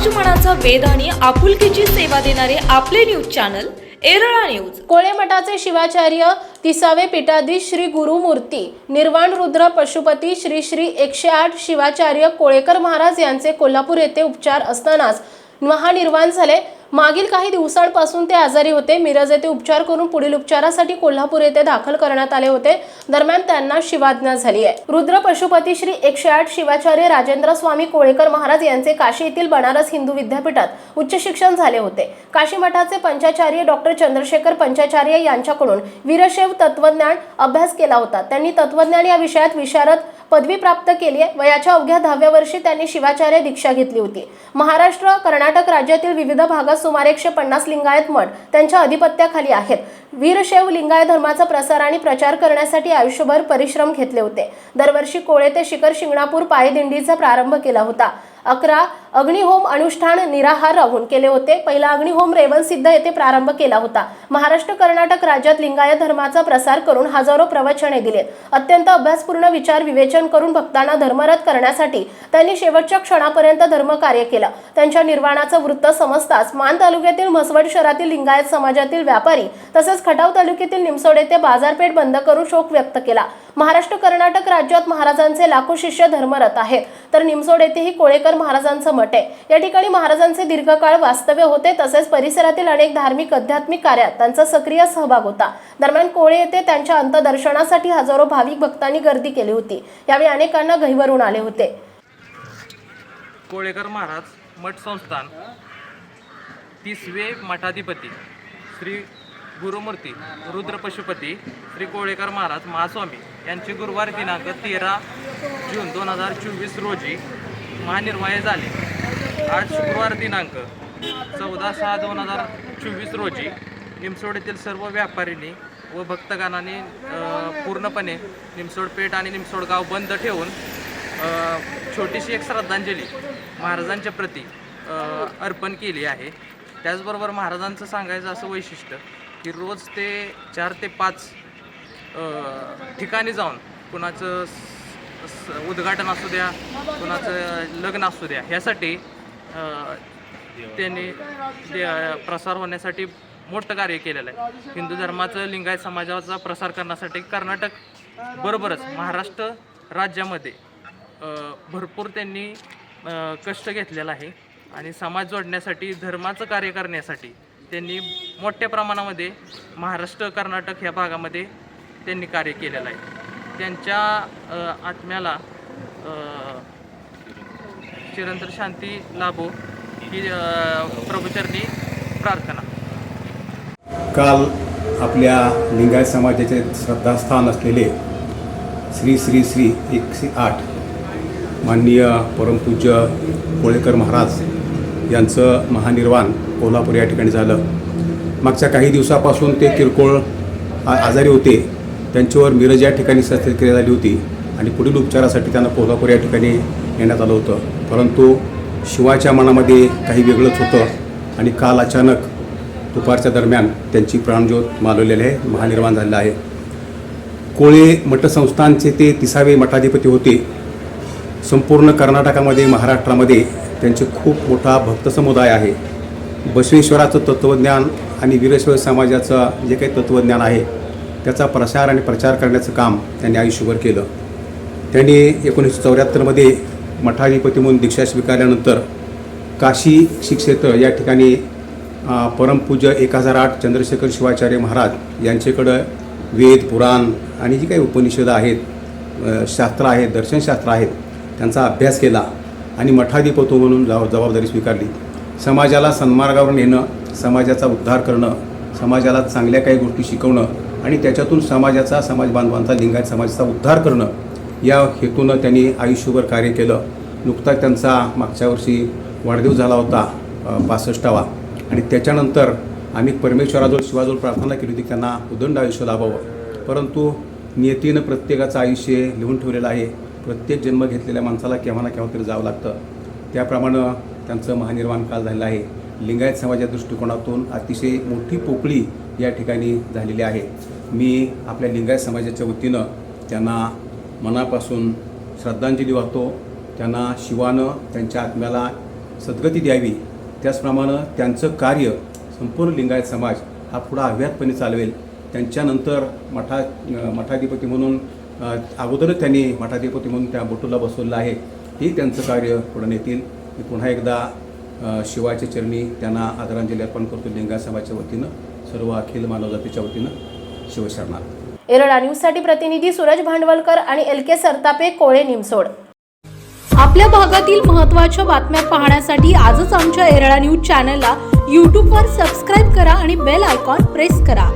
समाज मनाचा आणि आपुलकीची सेवा देणारे आपले न्यूज चॅनल एरळा न्यूज. कोळे मठाचे शिवाचार्य तिसावे पीठाधीश श्री गुरुमूर्ती निर्वाण रुद्र पशुपती श्री श्री एकशे आठ शिवाचार्य कोळेकर महाराज यांचे कोल्हापूर येथे उपचार असतानाच महानिर्वाण झाले. मागील काही दिवसांपासून ते आजारी होते. मिरज येथे उपचार करून पुढील उपचारासाठी कोल्हापूर येथे दाखल करण्यात आले होते. दरम्यान त्यांना शिवाज्ञा झाली आहे. रुद्र पशुपती श्री एकशे आठ शिवाचार्य राजेंद्र स्वामी कोळेकर महाराज यांचे काशी येथील बनारस हिंदू विद्यापीठात उच्च शिक्षण झाले होते. काशी मठाचे पंचाचार्य डॉक्टर चंद्रशेखर पंचाचार्य यांच्याकडून वीरशैव तत्वज्ञान अभ्यास केला होता. त्यांनी तत्वज्ञान या विषयात विशारद पदवी प्राप्त केली आहे वयाच्या अवघ्या दहाव्या वर्षी त्यांनी शिवाचार्य दीक्षा घेतली होती. महाराष्ट्र कर्नाटक राज्यातील विविध भागात सुमारे एकशे पन्नास लिंगायत मठ त्यांच्या अधिपत्याखाली आहेत. वीरशैव लिंगायत धर्माचा प्रसार आणि प्रचार करण्यासाठी आयुष्यभर परिश्रम घेतले होते. दरवर्षी कोळे ते शिखर शिंगणापूर पायदिंडीचा प्रारंभ केला होता. अकरा अग्निहोम अनुष्ठान निराहार राहून केले होते. पहिला अग्निहोम रेवन सिद्ध येथे प्रारंभ केला होता. महाराष्ट्र कर्नाटक राज्यात लिंगायत धर्माचा प्रसार करून हजारो प्रवचने दिलेत. अत्यंत अभ्यासपूर्ण विचार विवेचन करून भक्तांना धर्मरथ करण्यासाठी त्यांनी शेवटच्या क्षणापर्यंत धर्मकार्य केलं. त्यांच्या निर्वाणाचं वृत्त समजताच मान तालुक्यातील म्हसवड शहरातील लिंगायत समाजातील व्यापारी तसेच खटाव तालुक्यातील निमसोड येथे बाजारपेठ बंद करून शोक व्यक्त केला. महाराष्ट्र कर्नाटक राज्यात महाराजांचे लाखो शिष्य धर्मरत आहेत. तर निमसोड येथेही कोळेकर महाराजांचं मठ आहे. या ठिकाणी महाराजांचे दीर्घकाळ वास्तव्य होते. तसेच परिसरातील अनेक धार्मिक आध्यात्मिक कार्यात त्यांचा सक्रिय सहभाग होता. दरम्यान कोळे येथे त्यांच्या अंतदर्शनासाठी हजारो भाविक भक्तांनी गर्दी केली होती. यावेळी अनेकांना गहिवरून आले होते. कोळेकर महाराज मठ संस्थान तिसवे मठाधिपती श्री गुरुमूर्ती रुद्र पशुपती श्री कोळेकर महाराज महास्वामी यांचे गुरुवार दिनांक तेरा जून दोन हजार चोवीस रोजी महानिर्वाय झाले. आज शुक्रवार दिनांक चौदा सहा दोन हजार चोवीस रोजी निमसोड येथील सर्व व्यापारींनी व भक्तगणांनी पूर्णपणे निमसोड पेठ आणि निमसोड गाव बंद ठेवून छोटीशी एक श्रद्धांजली महाराजांच्या प्रती अर्पण केली आहे. त्याचबरोबर महाराजांचं सांगायचं असं वैशिष्ट्य की रोज ते चार ते पाच ठिकाणी जाऊन कुणाचं उद्घाटन असू द्या कुणाचं लग्न असू द्या ह्यासाठी त्यांनी प्रसार होण्यासाठी मोठं कार्य केलेलं आहे. हिंदू धर्माचं लिंगायत समाजाचा प्रसार करण्यासाठी कर्नाटक बरोबरच महाराष्ट्र राज्यामध्ये भरपूर त्यांनी कष्ट घेतलेलं आहे. आणि समाज जोडण्यासाठी धर्माचं कार्य करण्यासाठी त्यांनी मोठ्या प्रमाणामध्ये महाराष्ट्र कर्नाटक ह्या भागामध्ये त्यांनी कार्य केलेलं आहे. त्यांच्या आत्म्याला चिरंतर शांती लाभो ही प्रभूचरणी प्रभुचरणी प्रार्थना. काल आपल्या लिंगायत समाजाचे श्रद्धास्थान असलेले श्री श्री श्री एकशे आठ माननीय परमपूज्य कोळेकर महाराज यांचं महानिर्वाण कोल्हापूर या ठिकाणी झालं. मागच्या काही दिवसापासून ते किरकोळ आ- आजारी होते. त्यांच्यावर मिरज या ठिकाणी शस्त्रक्रिया झाली होती आणि पुढील उपचारासाठी त्यांना कोल्हापूर या ठिकाणी नेण्यात आलं होतं. परंतु शिवाच्या मनामध्ये काही वेगळंच होतं आणि काल अचानक दुपारच्या दरम्यान त्यांची प्राणज्योत मालवलेली आहे महानिर्माण झालेलं आहे. कोळे मठसंस्थानचे ते तिसावे मठाधिपती होते. संपूर्ण कर्नाटकामध्ये महाराष्ट्रामध्ये त्यांचे खूप मोठा भक्त समुदाय आहे. बसवेश्वराचं तत्त्वज्ञान आणि वीरेश्वर समाजाचं जे काही तत्त्वज्ञान आहे त्याचा प्रसार आणि प्रचार करण्याचं काम त्यांनी आयुष्यभर केलं. त्यांनी एकोणीसशे चौऱ्याहत्तरमध्ये मठाधिपती म्हणून दीक्षा स्वीकारल्यानंतर काशी शिक्षेत्र या ठिकाणी परमपूज्य एक हजार आठ चंद्रशेखर शिवाचार्य महाराज यांच्याकडं वेद पुराण आणि जी काही उपनिषदं आहेत शास्त्र आहेत दर्शनशास्त्र आहेत त्यांचा अभ्यास केला आणि मठाधिपतो म्हणून जबाबदारी स्वीकारली. समाजाला सन्मार्गावर नेणं समाजाचा उद्धार करणं समाजाला चांगल्या काही गोष्टी शिकवणं आणि त्याच्यातून समाजाचा समाज बांधवांचा लिंगायत समाजाचा उद्धार करणं या हेतूनं त्यांनी आयुष्यभर कार्य केलं. नुकताच त्यांचा मागच्या वर्षी वाढदिवस झाला होता बासष्टावा. पासष्टावा आणि त्याच्यानंतर आम्ही परमेश्वराजवळ शिवाजवळ प्रार्थना केली होती त्यांना उदंड आयुष्य लाभावं. परंतु नियतीनं प्रत्येकाचं आयुष्य लिहून ठेवलेलं आहे. प्रत्येक जन्म घेतलेल्या माणसाला केव्हा ना केव्हा तरी जावं लागतं. त्याप्रमाणे त्यांचं महानिर्माण काल झालेलं आहे. लिंगायत समाजाच्या दृष्टिकोनातून अतिशय मोठी पोकळी या ठिकाणी झालेली आहे. मी आपल्या लिंगायत समाजाच्या वतीनं त्यांना मनापासून श्रद्धांजली वाहतो. त्यांना शिवानं त्यांच्या आत्म्याला सद्गती द्यावी. त्याचप्रमाणे त्यांचं कार्य संपूर्ण लिंगायत समाज हा पुढं अव्याहतपणे चालवेल. त्यांच्यानंतर मठा मठाधिपती म्हणून अगोदरच त्यांनी मठाधिपती म्हणून त्या बोटूला बसवलं आहे. हे त्यांचं कार्य पुढे नेतील. मी पुन्हा एकदा अ, शिवाच्या चरणी त्यांना आदरांजली अर्पण करतो लिंगायत समाजाच्या वतीनं सर्व अखिल मानवजातीच्या वतीनं शिवशरणार्थ एरळा न्यूजसाठी प्रतिनिधी सूरज भांडवलकर आणि एल के सरतापे कोळे निमसोड. आपल्या भागातील महत्त्वाच्या बातम्या पाहण्यासाठी आजच आमच्या एरळा न्यूज चॅनलला यूट्यूबवर सबस्क्राईब करा आणि बेल आयकॉन प्रेस करा.